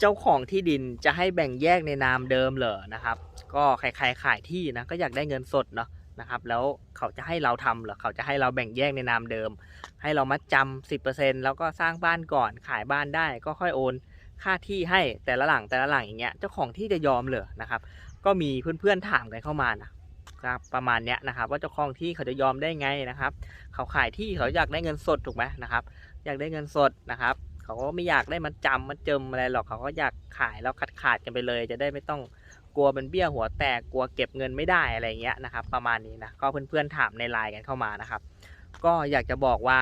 เจ้าของที่ดินจะให้แบ่งแยกในนามเดิมเหรอนะครับ ก็ใครๆขายที่นะก็อยากได้เงินสดเนาะนะครับ แล้วเขาจะให้เราทำเหรอเขาจะให้เราแบ่งแยกในนามเดิม ให้เรามัดจำสิบเปอร์เซ็นแล้วก็สร้างบ้านก่อนขายบ้านได้ก็ค่อยโอนค่าที่ให้แต่ละหลังแต่ละหลังอย่างเงี้ยเจ้าของที่จะยอมเหรอนะครับ ก็มีเพื่อนๆถามกันเข้ามานะครับประมาณเนี้ยนะครับว่าเจ้าของที่เขาจะยอมได้ไงนะครับ เขาขายที่เขาอยากได้เงินสดถูกไหมนะครับ อยากได้เงินสดนะครับ เขาก็ไม่อยากได้มันจำมันเจิมอะไรหรอกเขาก็อยากขายแล้วขาดขาดกันไปเลย จะได้ไม่ต้องกลัวเป็นเบี้ยหัวแตกกลัวเก็บเงินไม่ได้อะไรเงี้ยนะครับ ประมาณนี้นะก็เพื่อนๆถามในไลน์กันเข้ามานะครับ ก็อยากจะบอกว่า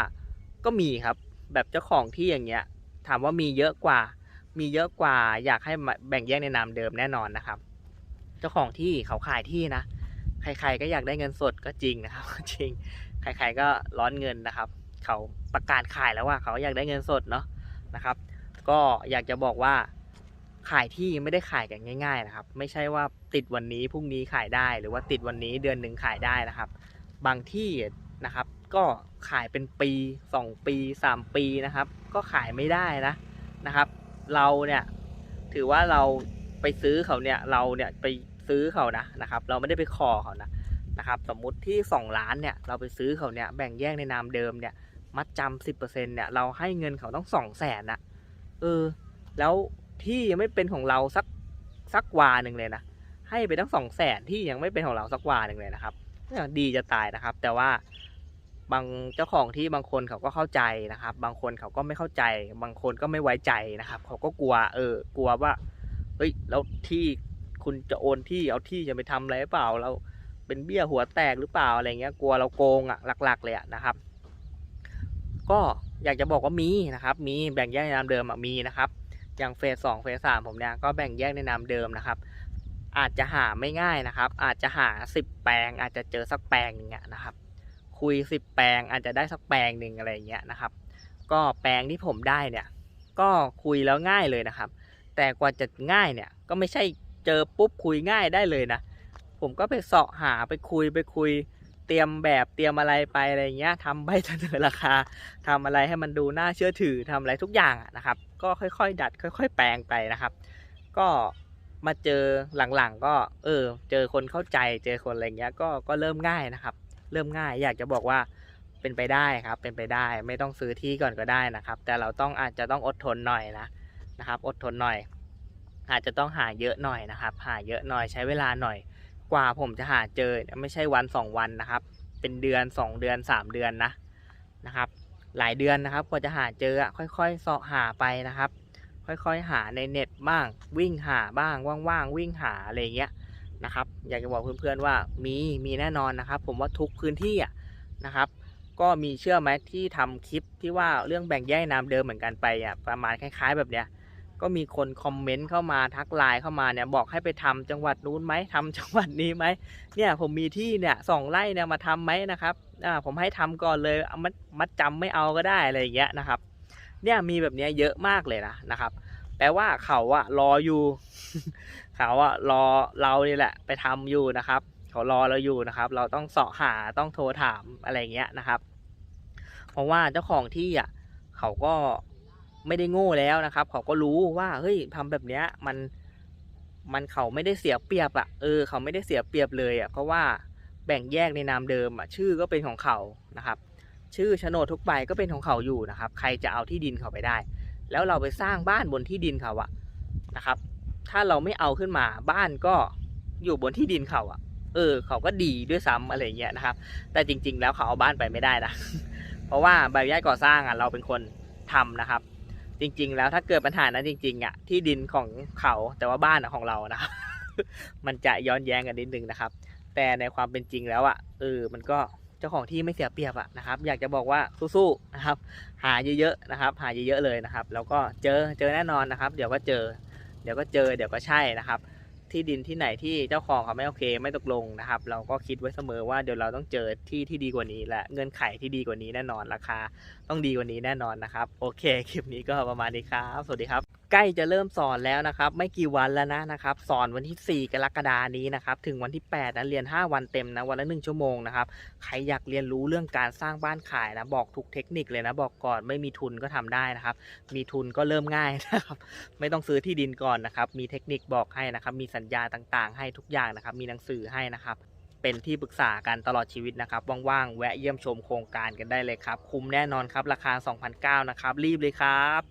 ก็มีครับแบบเจ้าของที่อย่างเงี้ย ถามว่ามีเยอะกว่า มีเยอะกว่า อยากให้แบ่งแยกในนามเดิมแน่นอนนะครับ เจ้าของที่เขาขายที่นะใครๆก็อยากได้เงินสดก็จริงนะครับ จริง ใครๆก็ร้อนเงินนะครับ เขาประกาศขายแล้วว่าเขาอยากได้เงินสดเนาะ นะครับ ก็อยากจะบอกว่าขายที่ไม่ได้ขายกันง่าย ๆ นะครับ ไม่ใช่ว่าติดวันนี้พรุ่งนี้ขายได้หรือว่าติดวันนี้เดือนหนึ่งขายได้นะครับ บางที่นะครับ ก็ขายเป็นปี 2 ปี 3 ปีนะครับ ก็ขายไม่ได้นะนะครับ เราเนี่ยถือว่าเราไปซื้อเขาเนี่ยเราเนี่ยไปซื้อเขานะนะครับ เราไม่ได้ไปขอเขานะนะครับ สมมุติที่ 2 ล้านเนี่ยเราไปซื้อเขาเนี่ยแบ่งแยกในนามเดิมเนี่ย มัดจำสิบเปอร์เซ็นเนี่ยเราให้เงินเขาต้องสองแสนนะเออ แล้วที่ยังไม่เป็นของเราสักสักวาหนึ่งเลยนะให้ไปตั้งสองแสนที่ยังไม่เป็นของเราสักวาหนึ่งเลยนะครับดีจะตายนะครับ แต่ว่าบางเจ้าของที่บางคนเขาก็เข้าใจนะครับ บางคนเขาก็ไม่เข้าใจ บางคนก็ไม่ไว้ใจนะครับ เขาก็กลัว เออ กลัวว่าเฮ้ยแล้วที่คุณจะโอนที่เอาที่จะไปทำอะไรหรือเปล่า เราเป็นเบี้ยหัวแตกหรือเปล่าอะไรเงี้ย กลัวเราโกงอะหลัก ๆ เลยอะนะครับ ก็อยากจะบอกว่ามีนะครับ มีแบ่งแยกในนามเดิมอะมีนะครับ อย่างเฟสสองเฟสสามผมเนี่ยก็แบ่งแยกในนามเดิมนะครับ อาจจะหาไม่ง่ายนะครับ อาจจะหาสิบแปลง อาจจะเจอสักแปลงหนึ่งอะนะครับ คุยสิบแปลงอาจจะได้สักแปลงหนึ่งอะไรเงี้ยนะครับ ก็แปลงที่ผมได้เนี่ย ก็คุยแล้วง่ายเลยนะครับ แต่กว่าจะง่ายเนี่ยก็ไม่ใช่เจอปุ๊บคุยง่ายได้เลยนะ ผมก็ไปเสาะหาไปคุยไปคุย เตรียมแบบเตรียมอะไรไปอะไรเงี้ยทำใบเสนอราคาทำอะไรให้มันดูน่าเชื่อถือทำอะไรทุกอย่างนะครับ ก็ค่อยๆ ดัด ค่อย ๆ แปลงไปนะครับ ก็มาเจอหลังๆ ก็ เออ เจอคนเข้าใจ เจอคนอะไรเงี้ย ก็ก็เริ่มง่ายนะครับ เริ่มง่าย อยากจะบอกว่าเป็นไปได้ครับ เป็นไปได้ ไม่ต้องซื้อที่ก่อนก็ได้นะครับ แต่เราต้องอาจจะต้องอดทนหน่อยนะนะครับ อดทนหน่อย อาจจะต้องหาเยอะหน่อยนะครับ หาเยอะหน่อยใช้เวลาหน่อย กว่าผมจะหาเจอไม่ใช่วันสองวันนะครับ เป็นเดือนสองเดือนสามเดือนนะนะครับ หลายเดือนนะครับกว่าจะหาเจอค่อยๆเสาะหาไปนะครับ ค่อยๆหาในเน็ตบ้าง วิ่งหาบ้างว่างๆวิ่งหาอะไรเงี้ยนะครับ อยากจะบอกเพื่อนๆว่ามีมีแน่นอนนะครับ ผมว่าทุกพื้นที่อะนะครับ ก็มีเชื่อไหมที่ทำคลิปที่ว่าเรื่องแบ่งแยกนาเดิมเหมือนกันไปอะประมาณคล้าย ๆ แบบเนี้ย ก็มีคนคอมเมนต์เข้ามาทักไลน์เข้ามาเนี่ยบอกให้ไปทำจังหวัดนู้นไหมทำจังหวัดนี้ไหมเนี่ยผมมีที่เนี่ยสองไร่เนี่ยมาทำไหมนะครับอ่าผมให้ทำก่อนเลยมัดมัดจำไม่เอาก็ได้อะไรอย่างเงี้ยนะครับ เนี่ยมีแบบเนี้ยเยอะมากเลยนะนะครับ แปลว่าเขาอะรออยู่ เขาอะรอเรานี่แหละ ไปทำอยู่นะครับ เขารอเราอยู่นะครับ เราต้องเสาะหาต้องโทรถามอะไรเงี้ยนะครับ เพราะว่าเจ้าของที่อะเขาก็ ไม่ได้โง่แล้วนะครับ เขาก็รู้ว่าเฮ้ยทำแบบเนี้ยมันมันเขาไม่ได้เสียเปรียบอะเออเขาไม่ได้เสียเปรียบเลยอะเพราะว่าแบ่งแยกในนามเดิมอะชื่อก็เป็นของเขานะครับ ชื่อโฉนดทุกใบก็เป็นของเขาอยู่นะครับ ใครจะเอาที่ดินเขาไปได้ แล้วเราไปสร้างบ้านบนที่ดินเขาอะนะครับ ถ้าเราไม่เอาขึ้นมาบ้านก็อยู่บนที่ดินเขาอะเออ เขาก็ดีด้วยซ้ำอะไรเงี้ยนะครับ แต่จริง ๆ แล้วเขาเอาบ้านไปไม่ได้นะเพราะว่าใบอนุญาตก่อสร้างอะเราเป็นคนทำนะครับ จริง ๆ แล้วถ้าเกิดปัญหานั้นจริงๆอะที่ดินของเขาแต่ว่าบ้านของเรานะครับ มันจะย้อนแย้งกันนิดนึงนะครับ แต่ในความเป็นจริงแล้วอะเออมันก็เจ้าของที่ไม่เสียเปรียบอะนะครับ อยากจะบอกว่าสู้ๆนะครับ หาเยอะๆนะครับ หาเยอะๆเลยนะครับ แล้วก็เจอเจอแน่นอนนะครับ เดี๋ยวก็เจอ เดี๋ยวก็เจอเดี๋ยวก็ใช่นะครับ ที่ดินที่ไหนที่เจ้าของเขาไม่โอเคไม่ตกลงนะครับ เราก็คิดไว้เสมอว่าเดี๋ยวเราต้องเจอที่ที่ดีกว่านี้และเงื่อนไขที่ดีกว่านี้แน่นอนราคา ต้องดีกว่านี้แน่นอนนะครับ โอเคคลิปนี้ก็ประมาณนี้ครับ สวัสดีครับใกล้จะเริ่มสอนแล้วนะครับ ไม่กี่วันแล้วนะนะครับ สอนวันที่ 4 กรกฎานี้นะครับ ถึงวันที่ 8 นะเรียน 5 วันเต็มนะวันละ 1 ชั่วโมงนะครับ ใครอยากเรียนรู้เรื่องการสร้างบ้านขายนะ บอกทุกเทคนิคเลยนะ บอกก่อนไม่มีทุนก็ทำได้นะครับ มีทุนก็เริ่มง่ายนะครับ ไม่ต้องซื้อที่ดินก่อนนะครับ มีเทคนิคบอกให้นะครับ มีสัญญาต่างๆ ให้ทุกอย่างนะครับ มีหนังสือให้นะครับเป็นที่ปรึกษากันตลอดชีวิตนะครับ ว่างๆ แวะเยี่ยมชมโครงการกันได้เลยครับ คุ้มแน่นอนครับ ราคา 2,900นะครับ รีบเลยครับ